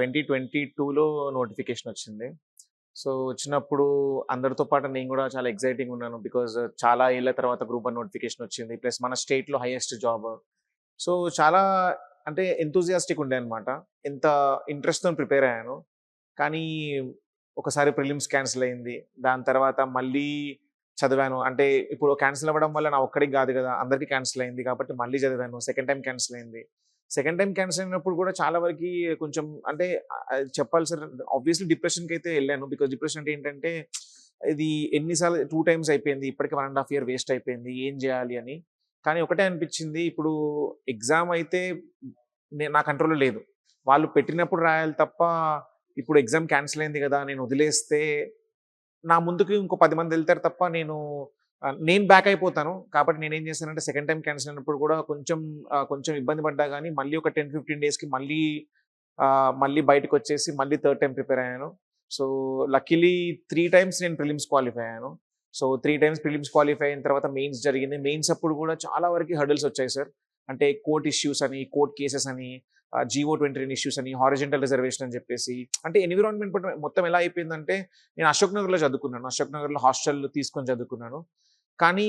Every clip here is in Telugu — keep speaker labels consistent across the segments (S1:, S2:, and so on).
S1: ట్వంటీ ట్వంటీ టూలో నోటిఫికేషన్ వచ్చింది. సో వచ్చినప్పుడు అందరితో పాటు నేను కూడా చాలా ఎక్సైటింగ్ ఉన్నాను. బికాజ్ చాలా ఏళ్ళ తర్వాత గ్రూప్ వన్ నోటిఫికేషన్ వచ్చింది. ప్లస్ మన స్టేట్లో హైయెస్ట్ జాబ్. సో చాలా అంటే ఎంతూజియాస్టిక్ ఉండే అనమాట ఎంత ఇంట్రెస్ట్తో ప్రిపేర్ అయ్యాను. కానీ ఒకసారి ప్రిలిమ్స్ క్యాన్సిల్ అయింది. దాని తర్వాత మళ్ళీ చదివాను. అంటే ఇప్పుడు క్యాన్సిల్ అవ్వడం వల్ల నా ఒక్కడికి కాదు కదా అందరికీ క్యాన్సిల్ అయింది కాబట్టి మళ్ళీ చదివాను. సెకండ్ టైం క్యాన్సిల్ అయింది. సెకండ్ టైం క్యాన్సిల్ అయినప్పుడు కూడా చాలా వరకు కొంచెం అంటే ఆ, చెప్పాలి సార్ ఆబ్వియస్లీ డిప్రెషన్కి అయితే వెళ్ళాను. బికాజ్ డిప్రెషన్ అంటే ఏంటంటే ఇది ఎన్నిసార్లు టూ టైమ్స్ అయిపోయింది. ఇప్పటికి one and half year waste అయిపోయింది. ఏం చేయాలి అని. కానీ ఒకటే అనిపించింది. ఇప్పుడు ఎగ్జామ్ అయితే నా కంట్రోల్లో లేదు. వాళ్ళు పెట్టినప్పుడు రాయాలి తప్ప ఇప్పుడు ఎగ్జామ్ క్యాన్సిల్ అయింది కదా నేను వదిలేస్తే నా ముందుకు ఇంకో పది మంది వెళ్తారు తప్ప నేను నేను బ్యాక్ అయిపోతాను. కాబట్టి నేను ఏం చేశానంటే సెకండ్ టైం క్యాన్సిల్ అయినప్పుడు కూడా కొంచెం కొంచెం ఇబ్బంది పడ్డా కానీ మళ్ళీ ఒక టెన్ ఫిఫ్టీన్ డేస్కి మళ్ళీ మళ్ళీ బయటకు వచ్చేసి మళ్ళీ థర్డ్ టైం ప్రిపేర్ అయ్యాను. సో లక్కీలీ త్రీ టైమ్స్ నేను ప్రిలిమ్స్ క్వాలిఫై అయ్యాను. So three times prelims qualify అయిన తర్వాత మెయిన్స్ జరిగింది. మెయిన్స్ అప్పుడు కూడా చాలా వరకు హర్డల్స్ వచ్చాయి సార్ అంటే కోర్ట్ ఇష్యూస్ అని కోర్ట్ కేసెస్ అని జివో ట్వంటీ నైన్ ఇష్యూస్ అని హారిజెంటల్ రిజర్వేషన్ అని చెప్పేసి అంటే ఎన్విరాన్మెంట్ మొత్తం ఎలా అయిపోయిందంటే నేను అశోక్ నగర్లో చదువుకున్నాను. అశోక్ నగర్లో హాస్టల్ తీసుకొని చదువుకున్నాను. కానీ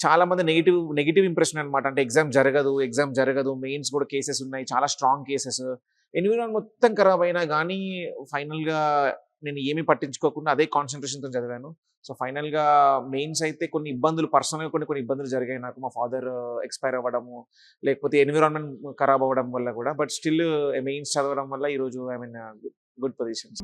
S1: చాలామంది నెగిటివ్ నెగిటివ్ ఇంప్రెషన్ అనమాట అంటే ఎగ్జామ్ జరగదు ఎగ్జామ్ జరగదు మెయిన్స్ కూడా కేసెస్ ఉన్నాయి చాలా స్ట్రాంగ్ కేసెస్ ఎన్విరాన్మెంట్ మొత్తం ఖరాబ్ అయినా కానీ ఫైనల్గా నేను ఏమీ పట్టించుకోకుండా అదే కాన్సన్ట్రేషన్తో చదివాను. సో ఫైనల్గా మెయిన్స్ అయితే కొన్ని ఇబ్బందులు పర్సనల్గా కొన్ని కొన్ని ఇబ్బందులు జరిగాయి నాకు. మా ఫాదర్ ఎక్స్పైర్ uh, అవ్వడము లేకపోతే ఎన్విరాన్మెంట్ ఖరాబ్ అవ్వడం వల్ల కూడా. బట్ స్టిల్ మెయిన్స్ చదవడం వల్ల ఈరోజు ఐ మీన్ గుడ్ పొజిషన్స్